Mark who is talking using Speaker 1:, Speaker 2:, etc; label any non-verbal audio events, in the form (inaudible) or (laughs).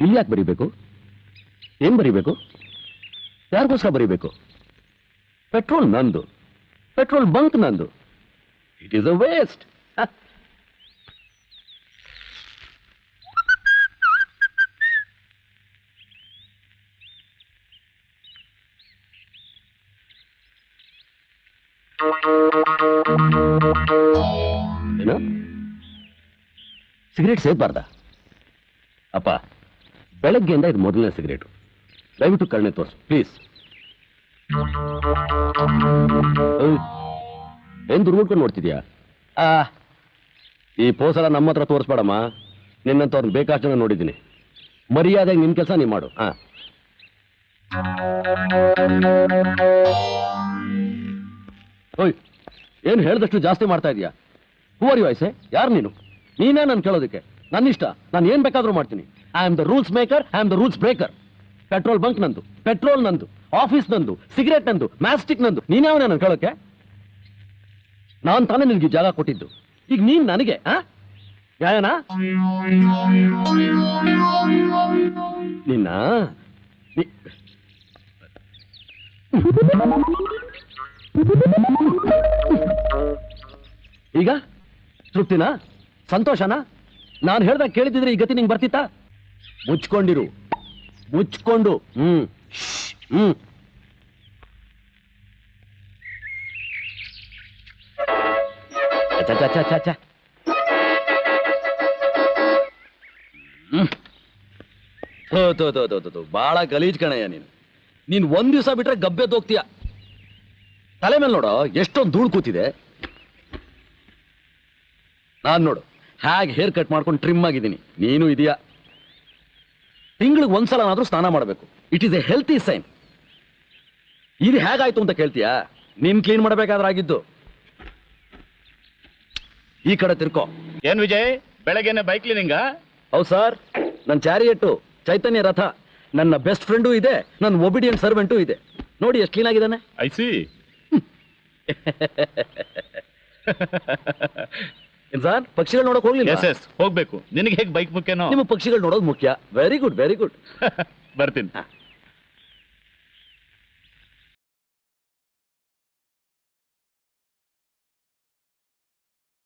Speaker 1: ಇಲ್ಲಿ ಯಾಕೆ ಬರೀಬೇಕು? ಏನ್ ಬರೀಬೇಕು? ಯಾರಿಗೋಸ್ಕರ ಬರೀಬೇಕು? ಪೆಟ್ರೋಲ್ ನಂದು. ಪೆಟ್ರೋಲ್ ಬಂಕ್ ನಂದು. ಇಟ್ ಈಸ್ ಅ ವೇಸ್ಟ್ ಏನು? ಸಿಗರೇಟ್ ಸೇದಬಾರ್ದ? ಅಪ್ಪ. ಬೆಳಗ್ಗೆಯಿಂದ ಇದು ಮೊದಲನೇ ಸಿಗರೇಟು. ದಯವಿಟ್ಟು ಕರ್ಣೆ ತೋರಿಸು ಪ್ಲೀಸ್ ಎಂದು ದುರ್ಗುಡ್ಕೊಂಡು ನೋಡ್ತಿದ್ಯಾ? ಆ. ಈ ಪೋಸಲ ನಮ್ಮ ಹತ್ರ ತೋರಿಸ್ಬೇಡಮ್ಮ. ನಿನ್ನಂತವ್ರನ್ನ ಬೇಕಾಷ್ಟು ಜನ ನೋಡಿದ್ದೀನಿ. ಮರ್ಯಾದೆಗೆ ನಿನ್ ಕೆಲಸ ನೀವು ಮಾಡು. ಹಾ ಓಯ್ ಏನು ಹೇಳ್ದಷ್ಟು ಜಾಸ್ತಿ ಮಾಡ್ತಾ ಇದೀಯಾ? ಹೂವರಿ ವಯಸ್ಸೆ ಯಾರು ನೀನು? ನೀನೇ ನಾನು ಕೇಳೋದಕ್ಕೆ. ನನ್ನ ಇಷ್ಟ ನಾನು ಏನು ಬೇಕಾದರೂ ಮಾಡ್ತೀನಿ. I am the rules maker I am the rules breaker petrol bunk ನಂದು ಪೆಟ್ರೋಲ್ ನಂದು ಆಫೀಸ್ ನಂದು ಸಿಗರೇಟ್ ನಂದು ಮ್ಯಾಸ್ಟಿಕ್ ನಂದು. ನೀನ್ಯಾವನೇ ನಾನು ಕೇಳೋಕೆ? ನಾನು ತಾನೇ ನಿನಗೆ ಜಾಗ ಕೊಟ್ಟಿದ್ದು. ಈಗ ನೀನ್ ನನಗೆ, ಆ? ನ್ಯಾಯನಾ ನಿನ್ನ? ಈಗ? ತೃಪ್ತಿನಾ? ಸಂತೋಷನಾ? ನಾನು ಹೇಳ್ದಾಗ ಕೇಳಿದ್ರೆ ಈ ಗತಿ ನಿಂಗೆ ಬರ್ತಿತ್ತಾ? ಮುಚ್ಕೊಂಡಿರು. ಮುಚ್ಕೊಂಡು. ಹ್ಮ್. ಹ್ಮ್. ಬಾಳ ಗಲೀಜ್ ಕಣಯ್ಯ ನೀನು. ನೀನ್ ಒಂದ್ ದಿವಸ ಬಿಟ್ರೆ ಗಬ್ಬೆ ತೋಗ್ತೀಯ. ತಲೆ ಮೇಲೆ ನೋಡೋ, ಎಷ್ಟೊಂದು ಧೂಳು ಕೂತಿದೆ. ನಾನ್ ನೋಡು ಹೇಗೆ ಹೇರ್ ಕಟ್ ಮಾಡ್ಕೊಂಡು ಟ್ರಿಮ್ ಆಗಿದ್ದೀನಿ. ನೀನು ಇದೆಯಾ. ತಿಂಗಳಿಗೆ ಒಂದ್ಸಲನಾದ್ರೂ ಸ್ನಾನ ಮಾಡಬೇಕು. It is a healthy sign ಇದು ಹೇಗಾಯ್ತು ಅಂತ ಕೇಳ್ತೀಯಾ? ನೀನ್ ಕ್ಲೀನ್ ಮಾಡಬೇಕಾದ್ರಾಗಿದ್ದು ಈ ಕಡೆ ತಿರ್ಕೋ.
Speaker 2: ಏನ್ ವಿಜಯ್ ಬೆಳಗ್ಗೆನೆ ಬೈಕ್ ಕ್ಲೀನಿಂಗ್
Speaker 1: ಹೌದ್ ಸರ್. ನನ್ನ ಚಾರಿಯಟ್ಟು ಚೈತನ್ಯ ರಥ ನನ್ನ ಬೆಸ್ಟ್ ಫ್ರೆಂಡು ಇದೆ ನನ್ನ ಒಬಿಡಿಯನ್ ಸರ್ವೆಂಟು ಇದೆ. ನೋಡಿ ಎಷ್ಟು ಕ್ಲೀನ್ ಆಗಿದ್ದಾನೆ.
Speaker 2: I see (laughs)
Speaker 1: sir? ಪಕ್ಷಿಗಳು ನೋಡಕ್ ಹೋಗ್ಲಿಲ್ಲ
Speaker 2: ಎಸ್ ಎಸ್ ಹೋಗ್ಬೇಕು. ನಿನಗೆ ಹೇಗೆ ಬೈಕ್ ಮುಖ್ಯನೋ?
Speaker 1: ನಿಮ್ಗೆ ಪಕ್ಷಿಗಳು ನೋಡೋದು ಮುಖ್ಯ. ವೆರಿ ಗುಡ್ ವೆರಿ ಗುಡ್
Speaker 2: ಬರ್ತೀನಿ.